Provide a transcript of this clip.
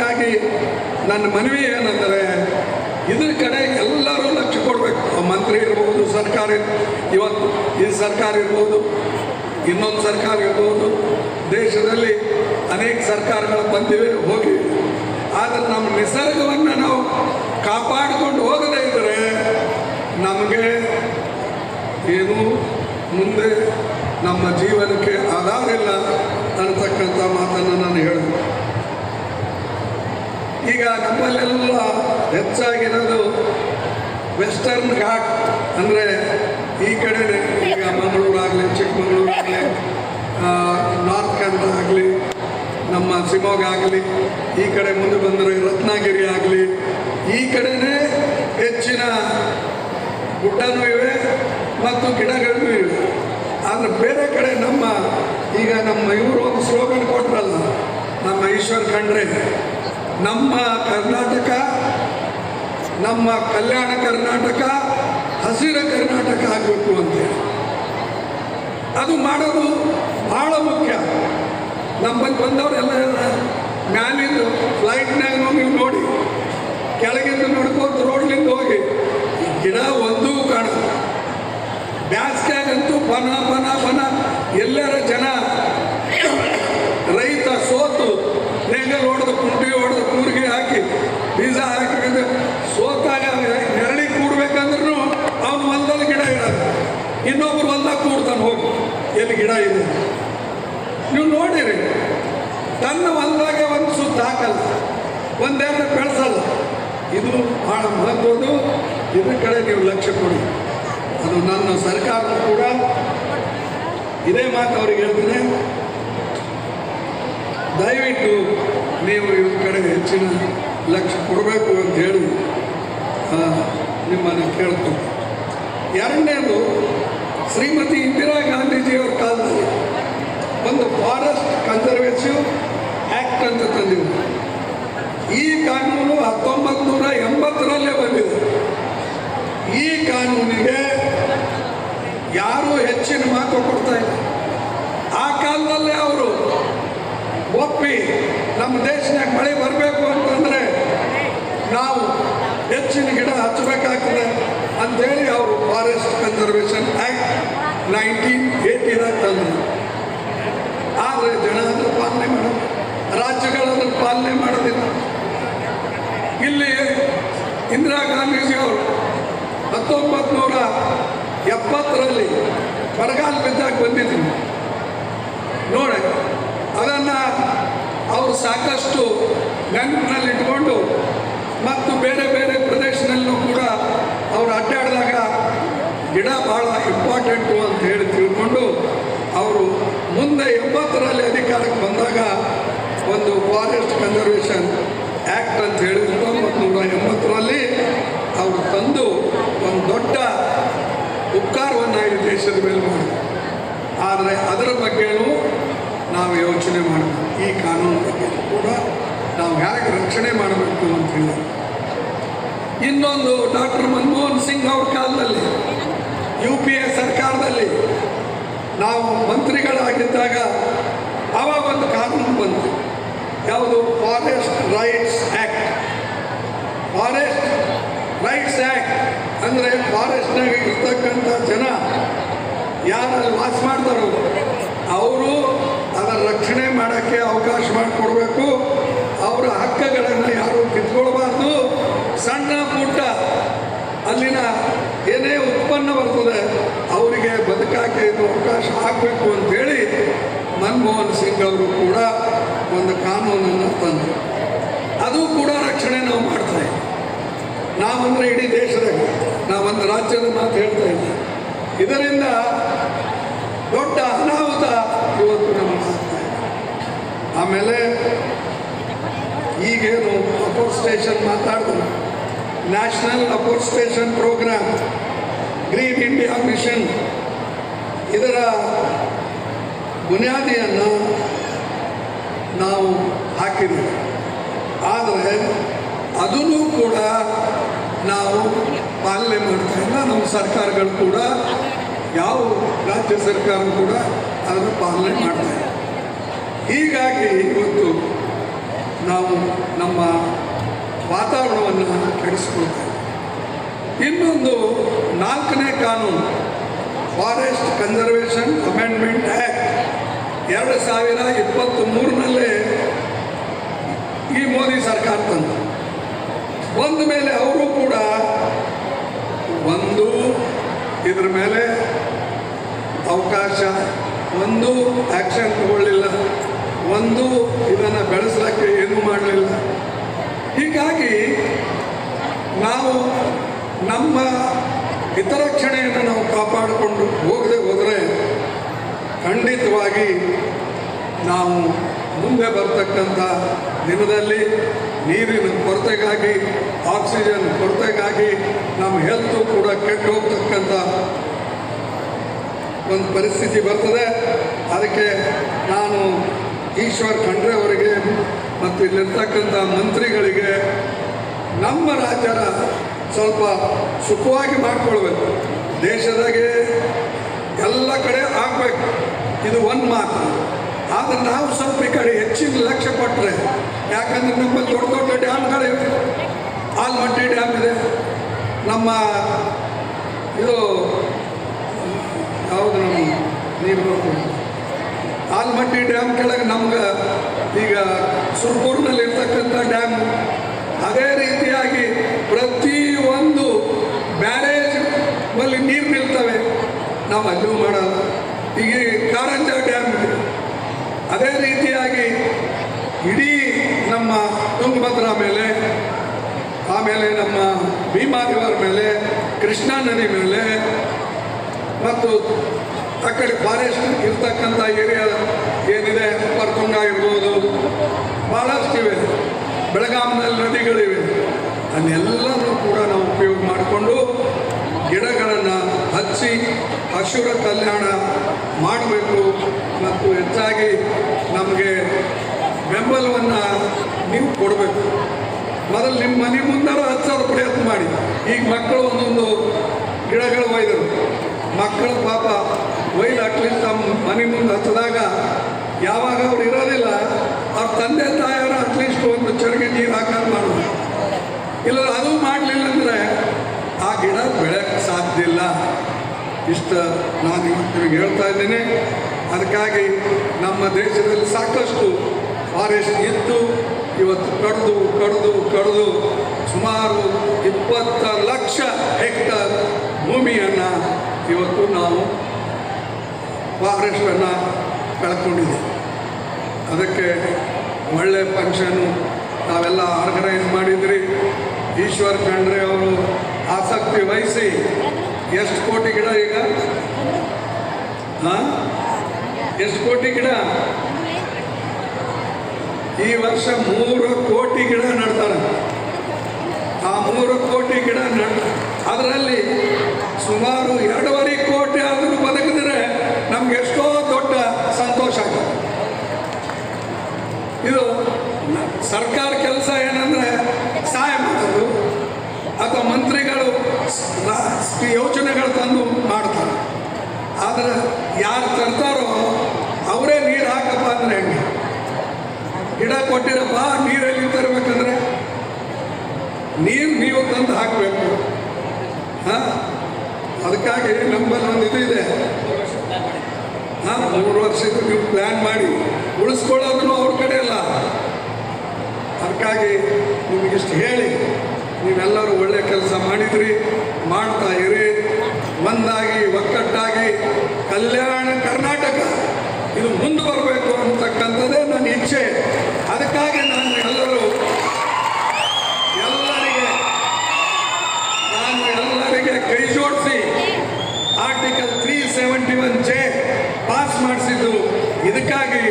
ಹಾಗಾಗಿ ನನ್ನ ಮನವಿ ಏನಂದರೆ, ಇದ್ರ ಕಡೆ ಎಲ್ಲರೂ ಲಕ್ಷ್ಯ ಕೊಡಬೇಕು. ಮಂತ್ರಿ ಇರ್ಬೋದು, ಸರ್ಕಾರ ಇವತ್ತು ಈ ಸರ್ಕಾರ ಇರ್ಬೋದು, ಇನ್ನೊಂದು ಸರ್ಕಾರ ಇರ್ಬೋದು, ದೇಶದಲ್ಲಿ ಅನೇಕ ಸರ್ಕಾರಗಳು ಬಂದಿವೆ ಹೋಗಿ ಆದರೆ ನಮ್ಮ ನಿಸರ್ಗವನ್ನು ನಾವು ಕಾಪಾಡಿಕೊಂಡು ಹೋಗದೇ ಇದ್ದರೆ ನಮಗೆ ಏನು ಮುಂದೆ ನಮ್ಮ ಜೀವನಕ್ಕೆ ಆಧಾರ ಇಲ್ಲ ಅನ್ನತಕ್ಕಂಥ ಮಾತನ್ನು ನಾನು ಹೇಳಿದೆ ಈಗ ನಮ್ಮಲ್ಲೆಲ್ಲ ಹೆಚ್ಚಾಗಿರೋದು ವೆಸ್ಟರ್ನ್ ಘಾಟ್ ಅಂದರೆ ಈ ಕಡೆ ಈಗ ಮಂಗಳೂರಾಗಲಿ, ಚಿಕ್ಕಮಗಳೂರಾಗಲಿ ನಾರ್ತ್ ಕನ್ನಡ ಆಗಲಿ, ನಮ್ಮ ಶಿವಮೊಗ್ಗ ಆಗಲಿ, ಈ ಕಡೆ ಮುಂದೆ ಬಂದರೆ ರತ್ನಗಿರಿ ಆಗಲಿ, ಈ ಕಡೆನೇ ಹೆಚ್ಚಿನ ಗುಡ್ಡನೂ ಇವೆ ಮತ್ತು ಗಿಡಗಳೂ ಇವೆ. ಆದರೆ ಬೇರೆ ಕಡೆ ನಮ್ಮ, ಈಗ ನಮ್ಮ ಇವರು ಒಂದು ಸ್ಲೋಗನ್ ಕೊಟ್ಟರಲ್ಲ ನಮ್ಮ ಈಶ್ವರ್ ಖಂಡ್ರೆ. ನಮ್ಮ ಕರ್ನಾಟಕ, ನಮ್ಮ ಕಲ್ಯಾಣ ಕರ್ನಾಟಕ, ಹಸಿರ ಕರ್ನಾಟಕ ಆಗಬೇಕು ಅಂತೇಳಿ ಅದು ಮಾಡೋದು ಭಾಳ ಮುಖ್ಯ. ನಮ್ಮಲ್ಲಿ ಬಂದವರೆಲ್ಲ ಮ್ಯಾಲಿಂದ ಫ್ಲೈಟ್ನಾಗ ನೀವು ನೋಡಿ. ಕೆಳಗಿಂದ ನೋಡ್ಕೊಂತ ರೋಡ್ಲಿಂದ ಹೋಗಿ ಗಿಡ ಒಂದೂ ಕಾಣ ಬ್ಯಾಸ್ಗ್ಯಾಗಂತೂ ಬನ ಬನ ಬನ ಎಲ್ಲರ ಜನ ಎಲ್ಲಿ ಗಿಡ ಇದೆ. ನೀವು ನೋಡಿರಿ, ತನ್ನ ಹೊಲದಾಗೆ ಒಂದು ಸುತ್ತ ಹಾಕಲ್ಲ, ಒಂದೇ ಬೆಳೆಸಲ್ಲ. ಇದು ಭಾಳ ಮಹತ್ವದ್ದು. ಇದ್ರ ಕಡೆ ನೀವು ಲಕ್ಷ್ಯ ಕೊಡಿ. ಅದು ನನ್ನ ಸರ್ಕಾರ ಕೂಡ ಇದೇ ಮಾತು ಅವ್ರಿಗೆ ಹೇಳ್ತೀನಿ. ದಯವಿಟ್ಟು ನೀವು ಇವ್ರ ಕಡೆ ಹೆಚ್ಚಿನ ಲಕ್ಷ್ಯ ಕೊಡಬೇಕು ಅಂತ ಹೇಳಿ ನಿಮ್ಮನ್ನು ಕೇಳ್ತೀನಿ. ಎರಡನೇದು, ಶ್ರೀಮತಿ ಒಂದು ಫಾರೆಸ್ಟ್ ಕನ್ಸರ್ವೇಟಿವ್ ಆ್ಯಕ್ಟ್ ಅಂತ ತಂದಿದ್ರು ಈ ಕಾನೂನು ಹತ್ತೊಂಬತ್ತು ನೂರ ಎಂಬತ್ತರಲ್ಲೇ ಬಂದಿದೆ. ಈ ಕಾನೂನಿಗೆ ಯಾರು ಹೆಚ್ಚಿನ ಮಾತು ಕೊಡ್ತಾ ಇಲ್ಲ. ಆ ಕಾಲದಲ್ಲೇ ಅವರು ಒಪ್ಪಿ ನಮ್ಮ ದೇಶನಾಗ ಮಳೆ ಬರಬೇಕು ಅಂತಂದರೆ ನಾವು ಹೆಚ್ಚಿನ ಗಿಡ ಹಚ್ಚಬೇಕಾಗ್ತದೆ ಅಂಥೇಳಿ ಅವರು ಫಾರೆಸ್ಟ್ ಕನ್ಸರ್ವೇಶನ್ ಆ್ಯಕ್ಟ್ ನೈನ್ಟೀನ್ ಏಯ್ಟಿದಾಗ ತಂದರು ಆದರೆ ಜನ ಪಾಲನೆ ಮಾಡೋದು ರಾಜ್ಯಗಳನ್ನು ಪಾಲನೆ ಮಾಡೋದಿಲ್ಲ. ಇಲ್ಲಿ ಇಂದಿರಾ ಗಾಂಧೀಜಿಯವರು ಹತ್ತೊಂಬತ್ತು ನೂರ ಎಪ್ಪತ್ತರಲ್ಲಿ ಬರಗಾಲ ಬಿದ್ದಾಗ ಬಂದಿದ್ರು. ನೋಡಿ, ಅದನ್ನು ಅವರು ಸಾಕಷ್ಟು ನೆನಪಿನಲ್ಲಿ ಇಟ್ಕೊಂಡು ಮತ್ತು ಬೇರೆ ಬೇರೆ ಪ್ರದೇಶದಲ್ಲೂ ಕೂಡ ಅವರು ಅಡ್ಡಾಡಿದಾಗ ಗಿಡ ಭಾಳ ಇಂಪಾರ್ಟೆಂಟು ಅಂತ ಹೇಳಿ ತಿಳ್ಕೊಂಡು ಅವರು ಎಂಬತ್ತರಲ್ಲಿ ಅಧಿಕಾರಕ್ಕೆ ಬಂದಾಗ ಒಂದು ಫಾರೆಸ್ಟ್ ಕನ್ಸರ್ವೇಷನ್ ಆ್ಯಕ್ಟ್ ಅಂತ ಹೇಳಿ ಹತ್ತೊಂಬತ್ತು ನೂರ ಎಂಬತ್ತರಲ್ಲಿ ಅವರು ತಂದು ಒಂದು ದೊಡ್ಡ ಉಪಕಾರವನ್ನು ದೇಶದ ಮೇಲೆ ಮಾಡಿದ್ರು. ಆದರೆ ಅದರ ಬಗ್ಗೆಯೂ ನಾವು ಯೋಚನೆ ಮಾಡಬೇಕು. ಈ ಕಾನೂನು ಬಗ್ಗೆ ಕೂಡ ನಾವು ಹೇಗೆ ರಕ್ಷಣೆ ಮಾಡಬೇಕು ಅಂತ ಹೇಳಿ. ಇನ್ನೊಂದು ಡಾಕ್ಟರ್ ಮನಮೋಹನ್ ಸಿಂಗ್ ಅವ್ರ ಕಾಲದಲ್ಲಿ, ಯು ಪಿ ಎ ಸರ್ಕಾರದಲ್ಲಿ ನಾವು ಮಂತ್ರಿಗಳಾಗಿದ್ದಾಗ ಆವಾಗ ಒಂದು ಕಾನೂನು ಬಂತು. ಯಾವುದು? Forest rights act forest rights act ಅಂದರೆ ಫಾರೆಸ್ಟ್ನಾಗ ಇರ್ತಕ್ಕಂಥ ಜನ ಯಾರಲ್ಲಿ ವಾಸ ಮಾಡ್ತಾರೋ ಅವರು ಅದರ ರಕ್ಷಣೆ ಮಾಡೋಕ್ಕೆ ಅವಕಾಶ ಮಾಡಿಕೊಡ್ಬೇಕು. ಅವರ ಹಕ್ಕುಗಳನ್ನು ಯಾರು ಕಿತ್ಕೊಳ್ಬಾರ್ದು. ಸಣ್ಣ ಪುಟ್ಟ ಅಲ್ಲಿನ ಏನೇ ಉತ್ಪನ್ನ ಬರ್ತದೆ, ಅವರಿಗೆ ಬದುಕಾಕೆ ಅವಕಾಶ ಆಗಬೇಕು ಅಂತೇಳಿ ಮನಮೋಹನ್ ಸಿಂಗ್ ಅವರು ಕೂಡ ಒಂದು ಕಾನೂನನ್ನು ತಂದರು. ಅದು ಕೂಡ ರಕ್ಷಣೆ ನಾವು ಮಾಡ್ತಾ ಇದ್ದೀವಿ. ನಾವಂದರೆ ಇಡೀ ದೇಶದಾಗ ನಾವೊಂದು ರಾಜ್ಯದ ಮಾತು ಹೇಳ್ತಾ ಇದ್ದೀವಿ. ಇದರಿಂದ ದೊಡ್ಡ ಅನಾಹುತ ಇವತ್ತು ನಮಗೆ ಆಮೇಲೆ ಈಗೇನು ಅಪೋರ್ಸ್ಟೇಷನ್ ಮಾತಾಡಿದ್ರು national afforestation programme, green India mission, ಇದರ ಬುನಿಯಾದಿಯನ್ನು ನಾವು ಹಾಕಿದ್ದೀವಿ ಆದರೆ ಅದನ್ನು ಕೂಡ ನಾವು ಪಾಲನೆ ಮಾಡ್ತಾ ಇಲ್ಲ, ನಮ್ಮ ಸರ್ಕಾರಗಳು ಕೂಡ, ಯಾವ ರಾಜ್ಯ ಸರ್ಕಾರ ಕೂಡ ಅದನ್ನು ಪಾಲನೆ ಮಾಡ್ತಾ ಇಲ್ಲ ಹೀಗಾಗಿ ಇವತ್ತು ನಾವು ನಮ್ಮ ವಾತಾವರಣವನ್ನು ಕೆಡಿಸ್ಕೊಳ್ತೇವೆ ಇನ್ನೊಂದು ನಾಲ್ಕನೇ ಕಾನೂನು, ಫಾರೆಸ್ಟ್ ಕನ್ಸರ್ವೇಷನ್ ಎರಡು ಸಾವಿರ ಇಪ್ಪತ್ತ್ ಈ ಮೋದಿ ಸರ್ಕಾರ ತಂದ. ಬಂದ ಮೇಲೆ ಅವರು ಕೂಡ ಒಂದು, ಇದ್ರ ಮೇಲೆ ಅವಕಾಶ, ಒಂದು ಆ್ಯಕ್ಷನ್ ತಗೊಳ್ಳಿಲ್ಲ. ಒಂದು ಇದನ್ನು ಬೆಳೆಸಲಿಕ್ಕೆ ಏನೂ ಮಾಡಲಿಲ್ಲ. ಹೀಗಾಗಿ ನಾವು ನಮ್ಮ ಹಿತರಕ್ಷಣೆಯನ್ನು ನಾವು ಕಾಪಾಡಿಕೊಂಡು ಹೋಗದೆ ಖಂಡಿತವಾಗಿ ನಾವು ಮುಂದೆ ಬರ್ತಕ್ಕಂಥ ದಿನದಲ್ಲಿ ನೀರಿನ ಕೊರತೆಗಾಗಿ, ಆಕ್ಸಿಜನ್ ಕೊರತೆಗಾಗಿ ನಮ್ಮ ಹೆಲ್ತು ಕೂಡ ಕೆಟ್ಟು ಹೋಗ್ತಕ್ಕಂಥ ಒಂದು ಪರಿಸ್ಥಿತಿ ಬರ್ತದೆ. ಅದಕ್ಕೆ ನಾನು ಈಶ್ವರ್ ಖಂಡ್ರೆ ಅವರಿಗೆ ಮತ್ತು ಇಲ್ಲಿರ್ತಕ್ಕಂಥ ಮಂತ್ರಿಗಳಿಗೆ ನಮ್ಮ ರಾಜ್ಯನ ಸ್ವಲ್ಪ ಸುಖವಾಗಿ ಮಾಡಿಕೊಳ್ಬೇಕು. ದೇಶದಾಗೆ ಎಲ್ಲ ಕಡೆ ಆಗಬೇಕು. ಇದು ಒಂದು ಮಾತು. ಆದ್ರೆ ನಾವು ಸ್ವಲ್ಪ ಈ ಕಡೆ ಹೆಚ್ಚಿನ ಲಕ್ಷ್ಯ ಕೊಟ್ಟರೆ ಯಾಕಂದ್ರೆ ನಮ್ಮಲ್ಲಿ ದೊಡ್ಡ ದೊಡ್ಡ ಡ್ಯಾಮ್ಗಳಿವೆ. ಆಲ್ಮಟ್ಟಿ ಡ್ಯಾಮ್ ಇದೆ. ನಮ್ಮ ಇದು, ಯಾವುದು ನಮ್ಮ ನೀರು ಆಲ್ಮಟ್ಟಿ ಡ್ಯಾಮ್ ಕೆಳಗೆ ನಮ್ಗೆ ಈಗ ಸುರ್ಪುರ್ನಲ್ಲಿ ಇರ್ತಕ್ಕಂಥ ಡ್ಯಾಮ್. ಅದೇ ರೀತಿಯಾಗಿ ಪ್ರತಿಯೊಂದು ಬ್ಯಾರೇಜ್ ಅಲ್ಲಿ ನೀರು ನಿಲ್ತವೆ ಅಲ್ಲೂ ಮಾಡಲ್ಲ. ಈಗ ಕಾರಂಜ ಡ್ಯಾಮ್ ಇದೆ. ಅದೇ ರೀತಿಯಾಗಿ ಇಡೀ ನಮ್ಮ ತುಂಗಭದ್ರಾ ಮೇಲೆ, ಆಮೇಲೆ ನಮ್ಮ ಭೀಮಾ ರಿವರ್ ಮೇಲೆ, ಕೃಷ್ಣಾ ನದಿ ಮೇಲೆ, ಮತ್ತು ಆ ಕಡೆ ಫಾರೆಸ್ಟ್ ಇರ್ತಕ್ಕಂಥ ಏರಿಯಾ ಏನಿದೆ ಅಪ್ಪರ್ತುಂಗ ಇರ್ಬೋದು ಭಾಳಷ್ಟಿವೆ ಬೆಳಗಾಂನಲ್ಲಿ ನದಿಗಳಿವೆ. ಅದನ್ನೆಲ್ಲನೂ ಕೂಡ ನಾವು ಉಪಯೋಗ ಮಾಡಿಕೊಂಡು ಗಿಡಗಳನ್ನು ಹಚ್ಚಿ ಹಸುರ ಕಲ್ಯಾಣ ಮಾಡಬೇಕು ಮತ್ತು ಹೆಚ್ಚಾಗಿ ನಮಗೆ ಬೆಂಬಲವನ್ನು ನೀವು ಕೊಡಬೇಕು. ಮೊದಲು ನಿಮ್ಮ ಮನೆ ಮುಂದಾರ ಹಚ್ಚೋದು ಪ್ರಯತ್ನ ಮಾಡಿ. ಈಗ ಮಕ್ಕಳು ಒಂದೊಂದು ಗಿಡಗಳು ಒಯ್ದರು. ಮಕ್ಕಳು ಪಾಪ ಒಯ್ದು ಅಟ್ಲೀಸ್ಟ್ ತಮ್ಮ ಮನೆ ಮುಂದೆ ಹಚ್ಚಿದಾಗ ಯಾವಾಗ ಅವ್ರು ಇರೋದಿಲ್ಲ, ಅವ್ರ ತಂದೆ ತಾಯಿಯವರು ಅಟ್ಲೀಸ್ಟ್ ಒಂದು ಚರಿಗೆ ನೀರು ಹಾಕಾರ ಮಾಡಿದ್ರು ಇಲ್ಲ, ಅದು ಮಾಡಲಿಲ್ಲ ಅಂದರೆ ಬೆಳೆಯಕ್ಕೆ ಸಾಧ್ಯ ಇಲ್ಲ ಇಷ್ಟ ನಾನು ಇವತ್ತು ನಿಮಗೆ ಹೇಳ್ತಾ ಇದ್ದೇನೆ. ಅದಕ್ಕಾಗಿ ನಮ್ಮ ದೇಶದಲ್ಲಿ ಸಾಕಷ್ಟು ಫಾರೆಸ್ಟ್ ಇತ್ತು ಇವತ್ತು ಕಡಿದು ಕಡಿದು ಕಡಿದು ಸುಮಾರು ಇಪ್ಪತ್ತ ಲಕ್ಷ ಹೆಕ್ಟರ್ ಭೂಮಿಯನ್ನು ಇವತ್ತು ನಾವು ಫಾರೆಸ್ಟನ್ನು ಕಳ್ಕೊಂಡಿದ್ದೆ ಅದಕ್ಕೆ ಒಳ್ಳೆ ಫಂಕ್ಷನ್ನು ನಾವೆಲ್ಲ ಆರ್ಗನೈಸ್ ಮಾಡಿದ್ರಿ. ಈಶ್ವರ್ ಖಂಡ್ರೆ ಅವರು ಆಸಕ್ತಿ ವಹಿಸಿ ಎಷ್ಟು ಕೋಟಿ ಗಿಡ ಈಗ? ಹಾಂ? ಎಷ್ಟು ಕೋಟಿ ಗಿಡ? ಈ ವರ್ಷ ಮೂರು ಕೋಟಿ ಗಿಡ ನಡ್ತಾರೆ. ಆ ಮೂರು ಕೋಟಿ ಗಿಡ ಅದರಲ್ಲಿ ಸುಮಾರು ಎರಡೂವರೆ ಕೋಟಿ ಆದರೂ ಬದುಕಿದ್ರೆ ನಮ್ಗೆ ಎಷ್ಟೋ ದೊಡ್ಡ ಸಂತೋಷ ಆಗ್ತದೆ ಇದು ಸರ್ಕಾರ ಕೆಲಸ ಏನಂದ್ರೆ ಸಹಾಯ ಮಾಡೋದು, ಅಥವಾ ಮಂತ್ರಿಗಳು ಸ್- ರಾ- ಯೋಜನೆಗಳು ತಂದು ಮಾಡ್ತಾರೆ. ಆದರೆ ಯಾರು ತರ್ತಾರೋ ಅವರೇ ನೀರು ಹಾಕಪ್ಪ ಅಂದ್ರೆ ಹೆಂಗೆ? ಗಿಡ ಕೊಟ್ಟಿರಪ್ಪ, ನೀರಲ್ಲಿ ತರಬೇಕಂದ್ರೆ? ನೀರು ನೀವು ತಂದು ಹಾಕಬೇಕು. ಹಾಂ? ಅದಕ್ಕಾಗಿ ನಮ್ಮಲ್ಲಿ ಒಂದು ಇದು ಇದೆ. ಹಾಂ, ಮೂರು ವರ್ಷದ ನೀವು ಪ್ಲ್ಯಾನ್ ಮಾಡಿ. ಉಳಿಸ್ಕೊಳ್ಳೋದನ್ನು ಅವ್ರ ಕಡೆ ಅಲ್ಲ. ಅದಕ್ಕಾಗಿ ನಿಮಗಿಷ್ಟು ಹೇಳಿ. ನೀವೆಲ್ಲರೂ ಒಳ್ಳೆ ಕೆಲಸ ಮಾಡಿದ್ರಿ. ಮಾಡ್ತಾ ಇರಿ. ಒಂದಾಗಿ ಒಕ್ಕಟ್ಟಾಗಿ, ಕಲ್ಯಾಣ ಕರ್ನಾಟಕ. ಇದು ಮುಂದೆ ಬರಬೇಕು ಅಂತಕ್ಕಂಥದ್ದೇ ನನ್ನ ಇಚ್ಛೆ. ಅದಕ್ಕಾಗಿ ನಾನು ಎಲ್ಲರೂ, ಎಲ್ಲರಿಗೆ, ನಾನು ಎಲ್ಲರಿಗೆ ಕೈ ಜೋಡಿಸಿ article three seventy one J pass ಮಾಡಿಸಿದ್ದು. ಇದಕ್ಕಾಗಿ